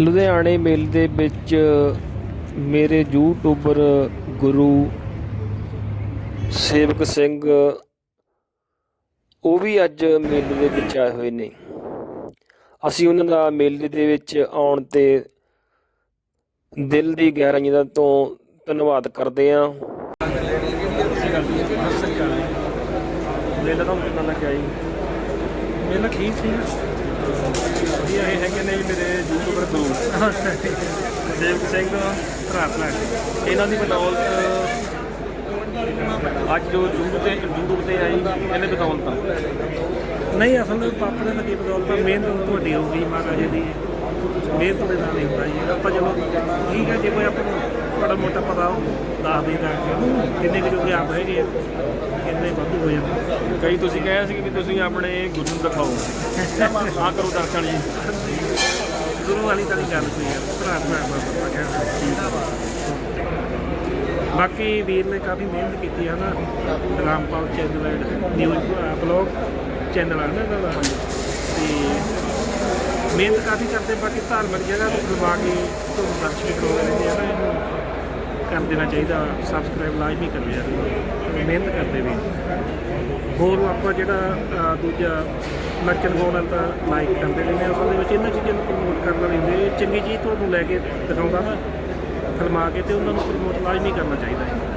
ਲੁਧਿਆਣੇ ਮੇਲੇ ਦੇ ਵਿੱਚ ਮੇਰੇ ਯੂਟਿਊਬਰ ਗੁਰੂ ਸੇਵਕ ਸਿੰਘ, ਉਹ ਵੀ ਅੱਜ ਮੇਲੇ ਦੇ ਵਿੱਚ ਆਏ ਹੋਏ ਨੇ। ਅਸੀਂ ਉਹਨਾਂ ਦਾ ਮੇਲੇ ਦੇ ਵਿੱਚ ਆਉਣ ਤੇ ਦਿਲ ਦੀ ਗਹਿਰਾਈਆਂ ਤੋਂ ਧੰਨਵਾਦ ਕਰਦੇ ਹਾਂ। ਮੇਲਾ ਤੁਹਾਨੂੰ ਕਿੰਨਾ ਲੱਗਿਆ ਜੀ ਮੇਲਾ ਠੀਕ ਸੀ ਵਧੀਆ ਇਹ ਹੈਗੇ ਨੇ ਜੀ ਮੇਰੇ ਯੂਟਿਊਬਰ ਗੁਰੂ ਦੇਵ ਸਿੰਘ ਭਰਾ ਭਰਾ ਇਹਨਾਂ ਦੀ ਬਦੌਲਤ ਅੱਜ ਜੋ YouTube ਤੇ ਯੂਟਿਊਬ ਤੇ ਆਈ, ਇਹਨੇ ਬਦੌਲਤ ਨਹੀਂ, ਅਸਲ ਪਾਪਾ ਦੇ ਕੀ ਬਦੌਲਤ ਮਿਹਨਤ ਤੁਹਾਡੀ ਹੋਊਗੀ ਮਹਾਰਾਜੇ ਦੀ। ਮਿਹਨਤ ਦੇ ਨਾਲ ਹੀ ਹੁੰਦਾ ਜੀ। ਆਪਾਂ ਚਲੋ ਠੀਕ ਹੈ ਜੇ ਕੋਈ ਆਪਾਂ ਬੜਾ ਮੋਟਾ ਪਤਾ ਉਹ ਦੱਸ ਦੇਗਾ ਕਿੰਨੇ ਕੁ ਜੋਗੇ ਆਪ ਹੈਗੇ ਆ, ਕਿੰਨੇ ਵਾਧੂ ਹੋ ਜਾਂਦੇ ਕਈ ਤੁਸੀਂ ਕਹੇ ਸੀ ਵੀ ਤੁਸੀਂ ਆਪਣੇ ਗੁਰੂ ਨੂੰ ਦਿਖਾਓ। ਆ ਕਰੋ ਦਰਸ਼ਨ ਜੀ। ਗੁਰੂ ਵਾਲੀ ਤਾਂ ਨਹੀਂ ਗੱਲ ਕੋਈ ਯਾਰ ਭਰਾ ਭਰਾ ਬਾਬਾ ਬਾਕੀ ਵੀਰ ਨੇ ਕਾਫੀ ਮਿਹਨਤ ਕੀਤੀ ਹੈ ਨਾ, Rampal channel news blog channel ਆ ਨਾ ਇਹਦਾ ਦਾ। ਤੇ ਮਿਹਨਤ ਕਾਫੀ ਕਰਦੇ ਬਾਕੀ ਧਾਰਮਿਕ ਜਗ੍ਹਾ ਨੂੰ ਖਵਾ ਕੇ ਤੁਹਾਨੂੰ ਦਰਸ਼ਨ ਕਰਾਉਂਦੇ ਰਹਿੰਦੇ ਆ ਨਾ ਇਹਨੂੰ। ਕਰ ਦੇਣਾ ਚਾਹੀਦਾ ਸਬਸਕ੍ਰਾਈਬ ਲਾਜ਼ਮੀ ਕਰੋ ਯਾਰ ਮਿਹਨਤ ਕਰਦੇ ਵੀ ਹੋਰ ਆਪਾਂ ਜਿਹੜਾ ਦੂਜਾ ਨੱਚਣ ਗਾਉਣ ਵਾਲਾ ਤਾਂ ਲਾਈਕ ਕਰਦੇ ਰਹਿੰਦੇ ਆ ਅਸਲ ਦੇ ਵਿੱਚ ਇਹਨਾਂ ਚੀਜ਼ਾਂ ਨੂੰ ਪ੍ਰਮੋਟ ਕਰਨਾ ਲੈਂਦੇ ਚੰਗੀ ਚੀਜ਼ ਤੁਹਾਨੂੰ ਲੈ ਕੇ ਦਿਖਾਉਂਦਾ ਨਾ ਫਿਲਮਾ ਕੇ ਤੇ ਉਹਨਾਂ ਨੂੰ ਪ੍ਰਮੋਟ ਲਾਜ਼ਮੀ ਕਰਨਾ ਚਾਹੀਦਾ ਹੈ।